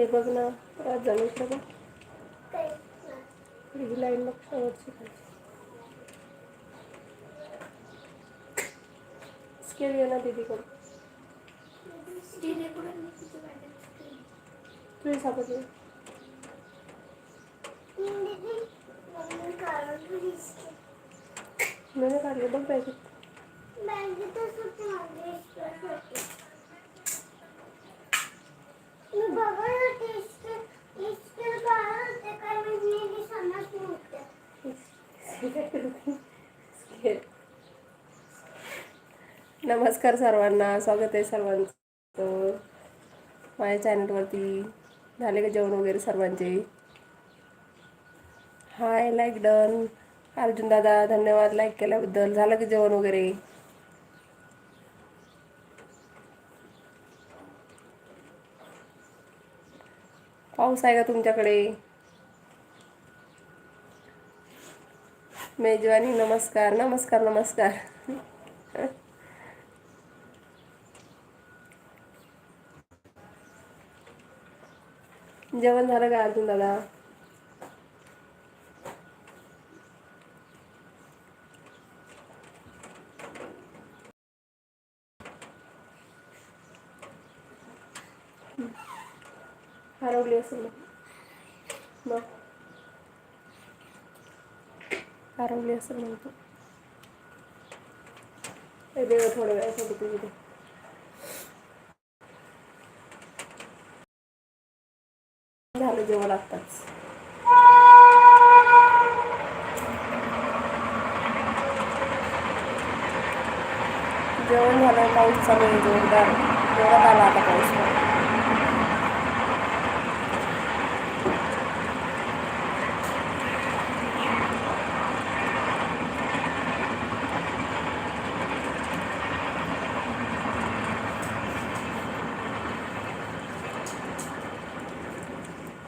हे बघ ना आज जाणू बघ. ही लाईन मग शेवटची खालची स्केल घे ना दीदीकडून तुझी सापडली. मैंने मम्मी बघ बॅगेत होती माझी इस्टेट होती मी बघत होते इस्टेट इस्टेट काढत होते काय मी मी समज नव्हते स्केल नमस्कार सर्वांना स्वागत आहे सर्वांचं. माझ्या चॅनलवरती झाले का जेवण वगैरे सर्वांचे? हाय लाईक डन अर्जुन दादा धन्यवाद. लाईक केल्याबद्दल. झालं की जेवण वगैरे? पाऊस आहे का तुमच्याकडे? मेजवानी नमस्कार नमस्कार नमस्कार जेवण झालं का अर्जुन दादा हरवली असेल मग मग हरवली असं म्हणतो. ए देव थोड्या वेळासाठी तुम्ही झालं जेवण आत्ताच. जेवण झालं पाऊस चालू आहे जोरदार. जोरात आला आता पाऊस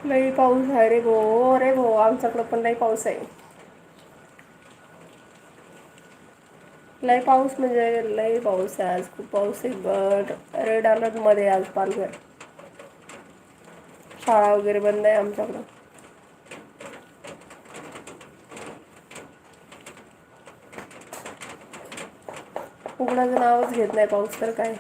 लई पाऊस आहे रे भो रे भो आमच्याकडं पण लई पाऊस आहे. लई पाऊस म्हणजे लई पाऊस आहे आज. खूप पाऊस आहे. बट रेड अलर्टमध्ये आज पालघर. शाळा वगैरे बंद आहे आमच्याकडं. उघडाचं नावच घेत नाही पाऊस तर काय.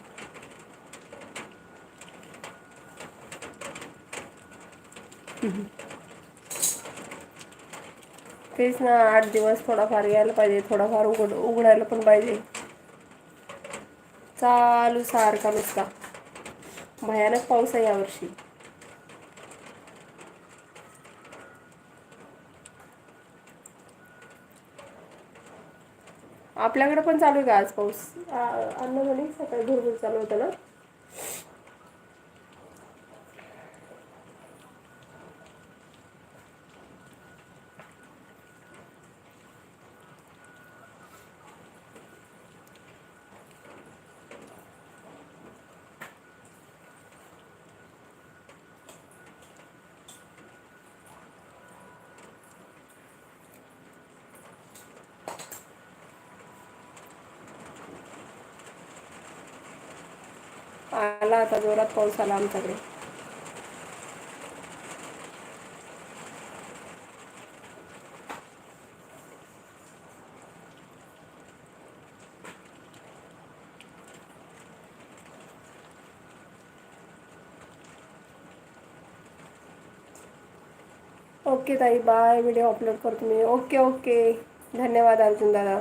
तेच ना आठ दिवस थोडाफार यायला पाहिजे थोडाफार उघड उघडायला पण पाहिजे. चालू सारखा नुसता. भयानक पाऊस आहे यावर्षी. आपल्याकडे पण चालू आहे का आज पाऊस? अन्न म्हणे सकाळी भरपूर चालू होतं ना? आला आता जोरात पाऊस आला आमच्याकडे. ओके ताई बाय. व्हिडिओ अपलोड करतो मी. Okay okay. धन्यवाद अर्जुन दादा.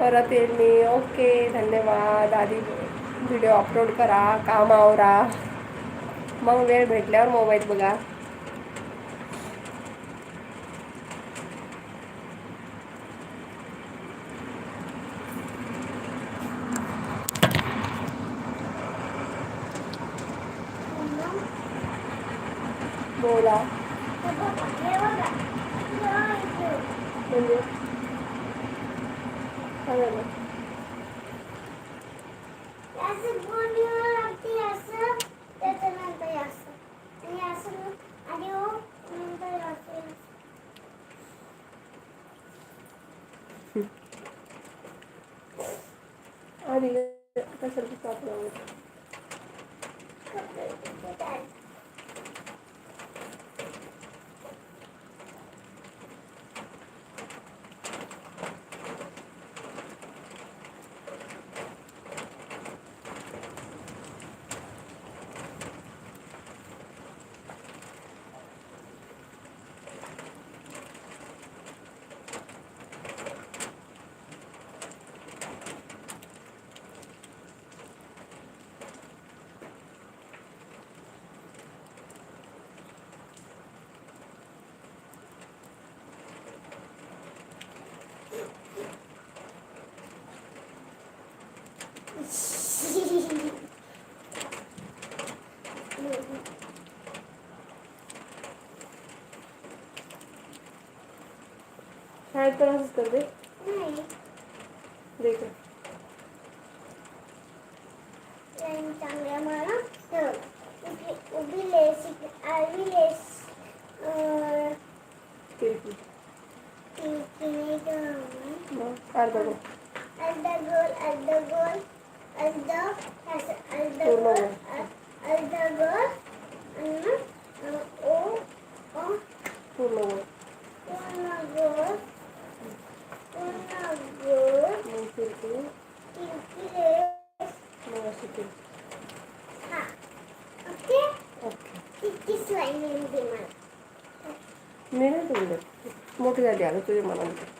परत येईल मी. ओके धन्यवाद. आधी व्हिडिओ अपलोड करा काम आवरा. मग वेळ भेटल्यावर मोबाईल बघा. बोला. Asal, biasa. Biasa, biasa, lantai biasa. Teras nanti biasa. Ini asal, aduh, nanti asal. Hmm. Adik, kau sering sahaja. Kau tak. शायद पर हंस कर दे नहीं देखो मिळेल तुझ्या मोठी झाली आता तुझ्या मनामध्ये